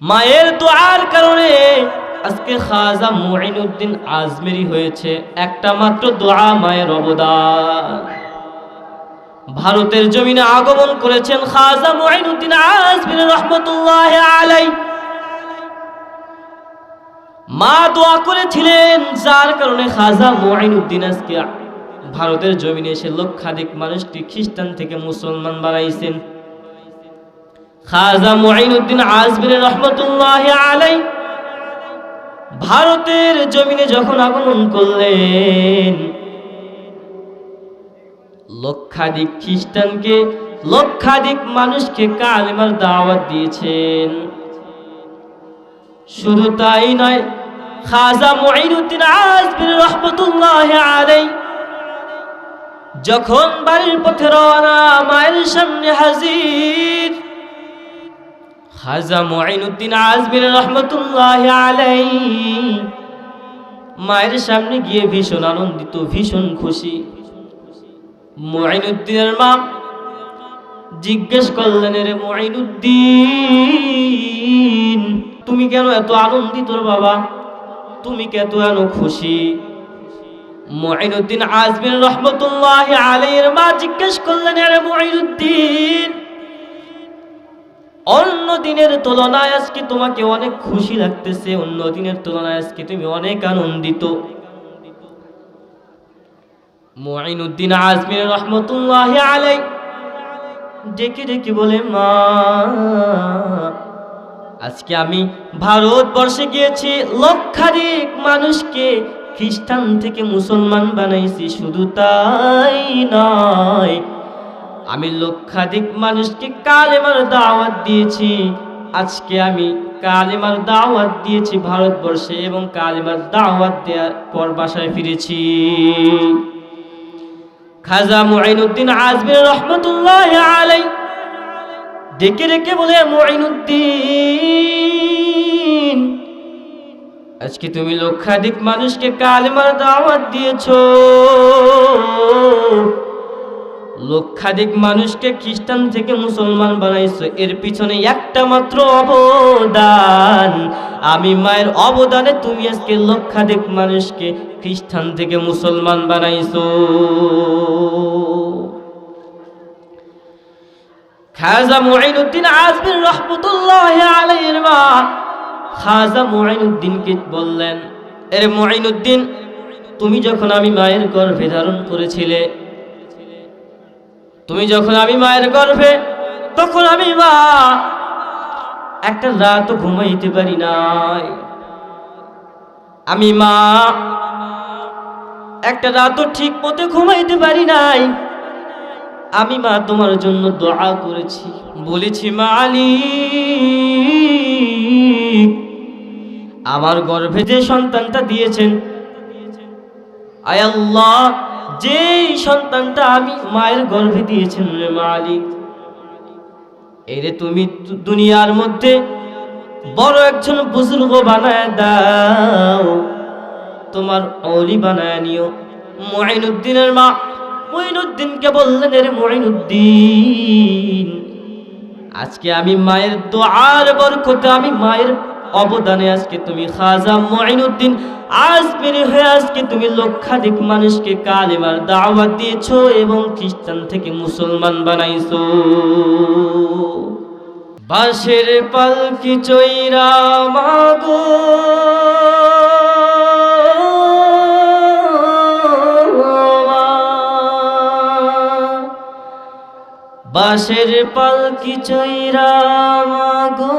মায়ের দোয়ার কারণে আজকে খাজা মুঈনুদ্দিন আজমেরি হয়েছে। একটা মাত্র দোয়া মায়ের অবদান। ভারতের জমিনে আগমন করেছেন খাজা মুঈনুদ্দিন আজমেরি রহমতুল্লাহ আলাই মা দোয়া করেছিলেন, যার কারণে খাজা মুঈনুদ্দিন আজকে ভারতের জমিনে এসে লক্ষাধিক মানুষকে খ্রিস্টান থেকে মুসলমান বানাইছেন। খাজা মুঈনুদ্দিন আজমির রহমতুল্লাহ আলাই ভারতের জমিনে যখন আগমন করলেন, লক্ষাধিক খ্রিস্টানকে, লক্ষাধিক মানুষকে কালেমার দাওয়াত দিয়েছেন। শুধু তাই নয়, খাজা মুঈনুদ্দিন আজমির রহমতুল্লাহ আলাই যখন বাড়ির পথে রওনা, মায়ের সামনে হাজির খাজা মুঈনুদ্দিন আজমির রহমতুল্লাহ আলাই মায়ের সামনে গিয়ে ভীষণ আনন্দিত, ভীষণ খুশি। মুঈনুদ্দিনের মা জিজ্ঞেস করলেন রে মুঈনুদ্দিন, তুমি কেন এত আনন্দিত বাবা? তুমি কেন এত খুশি? মুঈনুদ্দিন আজমির রহমতুল্লাহ আলাইহির মা জিজ্ঞেস করলেন রে মুঈনুদ্দিন অন্য দিনের তুলনায় আজকে তোমাকে অনেক খুশি লাগতেছে, অন্য দিনের তুলনায় আজকে তুমি অনেক আনন্দিত। মুঈনুদ্দিন আজমির রহমতুল্লাহ আলাই ডেকে ডেকে বলে, মা, আজকে আমি ভারতবর্ষে গিয়েছি, লক্ষাধিক মানুষকে খ্রিস্টান থেকে মুসলমান বানাইছি, শুধু তাই নয় আমি লক্ষাধিক মানুষকে কালেমার দাওয়াত দিয়েছি। আজকে আমি কালেমার দাওয়াত দিয়েছি ভারতবর্ষে এবং কালেমার দাওয়াত দেওয়ার পর বাসায় ফিরেছি। খাজা মুঈনুদ্দিন আজমির রহমতুল্লাহ আলাই ডেকে ডেকে বলে, মুঈনুদ্দিন, আজকে তুমি লক্ষাধিক মানুষকে কালেমার দাওয়াত দিয়েছ। লক্ষাধিক মানুষকে খ্রিস্টান থেকে মুসলমান বানাইছো। এর পিছনে একটা মাত্র অবদান। আমি মায়ের অবদানে তুমি আজকে লক্ষাধিক মানুষকে খ্রিস্টান থেকে মুসলমান বানাইছো। খাজা মুঈনুদ্দিন আজমির রহমতুল্লাহ আলাইহির মা খাজা মুঈনুদ্দিনকে বললেন, এর মুঈনুদ্দিন, তুমি যখন আমি মায়ের গর্ভে ধারণ করেছিলে তুমি যখন আমি মায়ের গর্ভে, তখন আমি মা, একটা রাত ঘুমাইতে পারি নাই। আমি মা, একটা রাতও ঠিক মতো ঘুমাইতে পারি নাই। আমি মা, তোমার জন্য দোয়া করেছি। বলেছি মালি আমার গর্ভে যে সন্তানটা দিয়েছেন, আয় আল্লাহ যেই সন্তানটা আমি মায়ের গর্ভে দিয়েছেন রে মালিক এরে তুমি দুনিয়ার মধ্যে বড় একজন বুজুর্গ বানায় দাও, তোমার অলি বানায় নিও। মঈনুদ্দিনের মা মঈনুদ্দিনকে বললেন রে মঈনুদ্দিন, আজকে আমি মায়ের দোয়ার বরকতে আমি মায়ের অবদানে আজকে তুমি খাজা মঈনুদ্দিন আজমিরি হয়ে আজকে তুমি লক্ষাধিক মানুষকে কালেমার দাওয়াত দিয়েছ এবং খ্রিস্টান থেকে মুসলমান বানাইছো। বাঁশের পালকি চৈরা মাগো। বাঁশের পালকি চৈরা মাগো।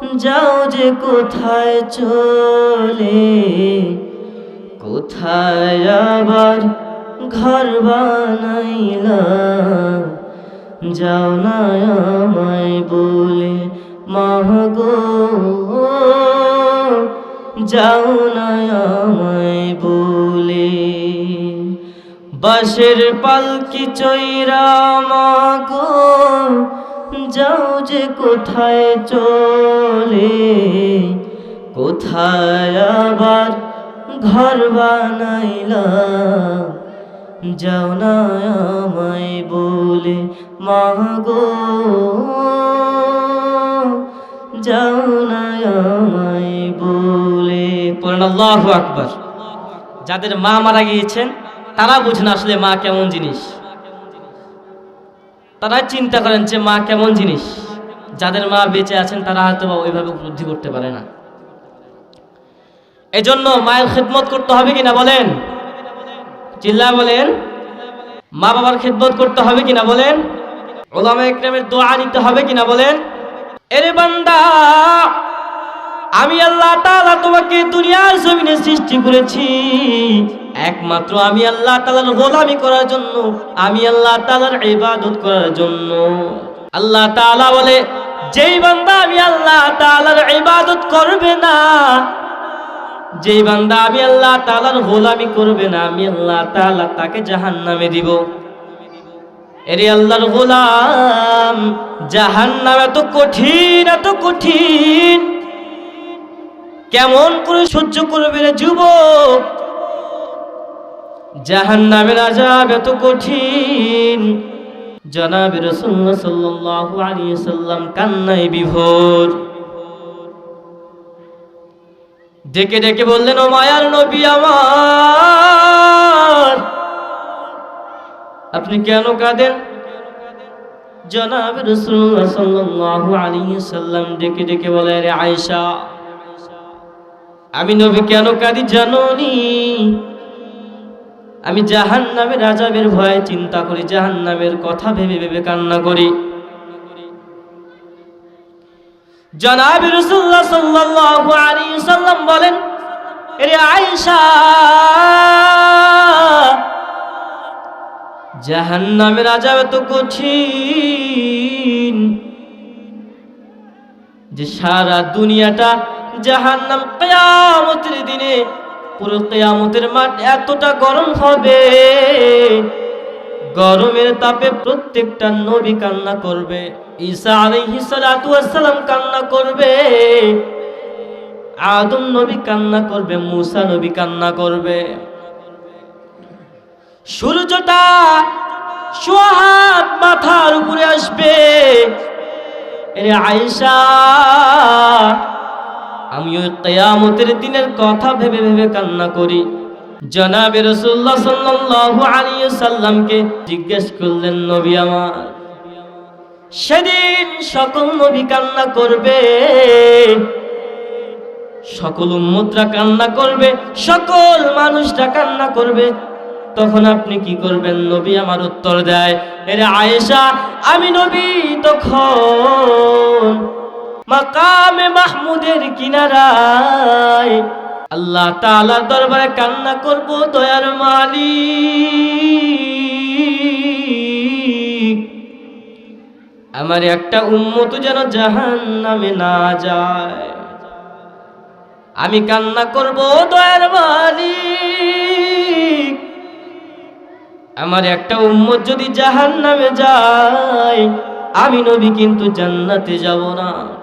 যাও যে কোথায় চলে, কোথায় আবার ঘর বানাইলা যাও না আমায় বলে মাগো যাও না আমায় বলে। বাঁশের পালকি চৈরা মাগো যাও যে কোথায় চলে, কোথায় আবার ঘর বানাইলা যাও না আমায় বলে মাগো যাও না আমায় বলে। পড়েন, আল্লাহু আকবার। যাদের মা মারা গিয়েছেন, তারা বুঝেন আসলে মা কেমন জিনিস। তারা চিন্তা করেন যে মা কেমন জিনিস? যাদের মা বেঁচে আছেন তারা হয়তো বা ওইভাবে উপলব্ধি করতে পারে না। এজন্য মায়ের খেদমত করতে হবে কিনা বলেন? চিল্লা বলেন। মা বাবার খেদমত করতে হবে কিনা বলেন? ওলামা দোয়া নিতে হবে কিনা বলেন? এরে বান্দা, আমি আল্লাহ তোমাকে দুনিয়ার জমিনে সৃষ্টি করেছি। একমাত্র আমি আল্লাহ তালার গোলামি করার জন্য, আমি আল্লাহ তালার ইবাদত করার জন্য। আল্লাহ তাআলা বলে, যেই বান্দা আমি আল্লাহ তাআলার ইবাদত করবে না, যেই বান্দা আমি আল্লাহ তালার গোলামি করবে না, আমি আল্লাহ তাআলা তাকে জাহান্নামে দিব। এরে আল্লাহর গোলাম, জাহান্নাম এত কঠিন এত কঠিন। কেমন করে সহ্য করবে রে যুবক? জাহান্নামের আজাব এত কঠিন। জনাব রাসূলুল্লাহ সাল্লাল্লাহু আলাইহি সাল্লাম কান্নাই বিভোর। ডেকে ডেকে বললেন, ও মায়ার নবী আমার, আপনি কেন কাঁদেন? জনাব রাসূলুল্লাহ সাল্লাল্লাহু আলাইহি সাল্লাম ডেকে ডেকে বলে রে আয়েশা, আমি নবী কেন কাঁদি জানোনি? আমি জাহান নামের রাজাবের ভয়ে চিন্তা করি জাহান নামের কথা ভেবে ভেবে কান্না করি। জনাব রসুল্লাহ সাল্লাম বলেন রে আয়েশা, জাহান্নামের আজাব এত কঠিন যে সারা দুনিয়াটা জাহান্নাম কিয়ামতের দিনে পুরো কিয়ামতের মাঠ এতটা গরম হবে। গরমের তাপে প্রত্যেকটা নবী কান্না করবে, ঈসা আলাইহিস সালাতু কান্না করবে, আদম নবী কান্না করবে, মুসা নবী কান্না করবে। সূর্যটা সোহাত মাথার উপরে আসবে। আয়েশা আমি ওই কেয়ামতের দিনের কথা ভেবে ভেবে কান্না করি। জনাবে রসুল্লাহ সাল্লাল্লাহু আলাইহি সাল্লামকে জিজ্ঞেস করলেন, নবী আমার, সেদিন সকল নবী কান্না করবে? সকল উম্মতরা কান্না করবে? সকল মানুষরা কান্না করবে? তখন আপনি কি করবেন? নবী আমার উত্তর দেয়, এরে আয়েশা, আমি নবী তখন মাকামে মাহমুদের কিনারায়। আল্লাহ তাআলার দরবারে কান্না করব, দয়ার মালিক। আমার একটা উম্মত যেন জাহান নামে না যায়। আমি কান্না করব, দয়ার মালিক। আমার একটা উম্মত যদি জাহান নামে যায়, আমি নবী কিন্তু জান্নাতে যাব না।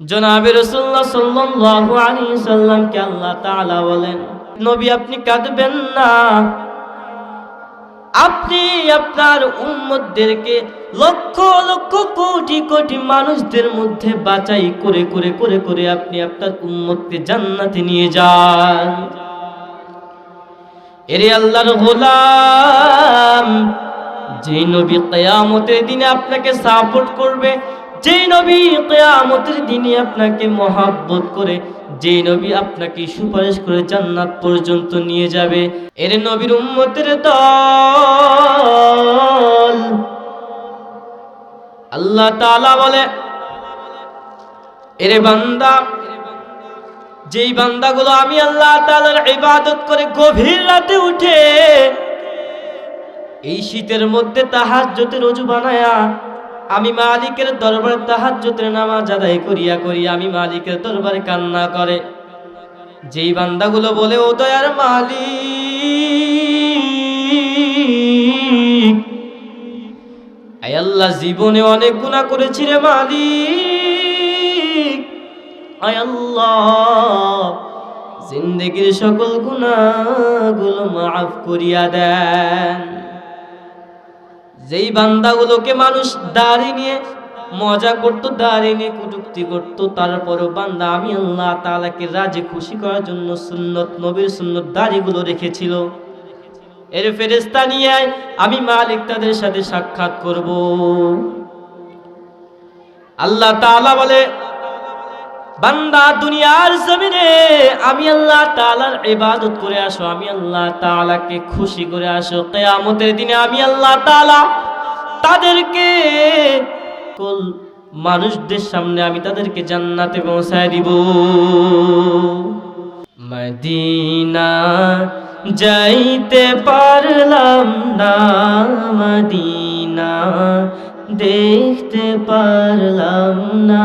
জনাবে রসুল্লাহ সাল্লাল্লাহু আলাইহি সাল্লামকে আল্লাহ তাআলা বলেন, নবী, আপনি কাঁদবেন না। আপনি আপনার উম্মতদেরকে লক্ষ লক্ষ, কোটি কোটি মানুষদের মধ্যে বাছাই করে করে করে করে আপনি আপনার উম্মতকে জান্নাতে নিয়ে যান। এরে আল্লাহর গোলাম, যেই নবী কেয়ামতের দিনে আপনাকে সাপোর্ট করবে যেই নবী কেয়ামতের দিনে আপনাকে মহাব্বত করে যেই নবী আপনাকে সুপারিশ করে জান্নাত পর্যন্ত নিয়ে যাবে, এর নবীর উম্মতের দল। আল্লাহ তাআলা বলে, এরে বান্দা, যেই বান্দাগুলো আমি আল্লাহ তাআলার ইবাদত করে গভীর রাতে উঠে, এই শীতের মধ্যে তাহাজ্জুদের রজু বানায়া আমি মালিকের দরবারে তাহাজ্জুদের নামাজ আদায় করিয়া করিয়া আমি মালিকের দরবারে কান্না করে। যেই বান্দাগুলো বলে, ও দয়ার মালিক, আয় আল্লাহ জীবনে অনেক গুনাহ করেছি রে মালিক। আয় আল্লাহ, জিন্দগির সকল গুনাহগুলো মাফ করিয়া দেন। যেই বান্দাগুলোকে মানুষ দাঁড়িয়ে নিয়ে, মজা করতো দাঁড়িয়ে নিয়ে কুটুক্তি করতো, তারপরও বান্দা আমি আল্লাহ তালাকে রাজে, খুশি করার জন্য সুন্নত, নবীর সুন্নত দাড়িগুলো রেখেছিল। এর ফেরেস্তা নিয়ে আমি মালিক তাদের সাথে সাক্ষাৎ করব। আল্লাহ তালা বলে বান্দা দুনিয়ার জমিনে, আমি আল্লাহ তালার ইবাদত করে আসো, আমি আল্লাহ তালাকে খুশি করে আসো। কিয়ামতের দিনে আমি আল্লাহ তাআলা তাদেরকে মানুষদের সামনে আমি তাদেরকে জান্নাতে পৌঁছায় দিব। মদিনা যাইতে পারলাম না, মদিনা দেখতে পারলাম না।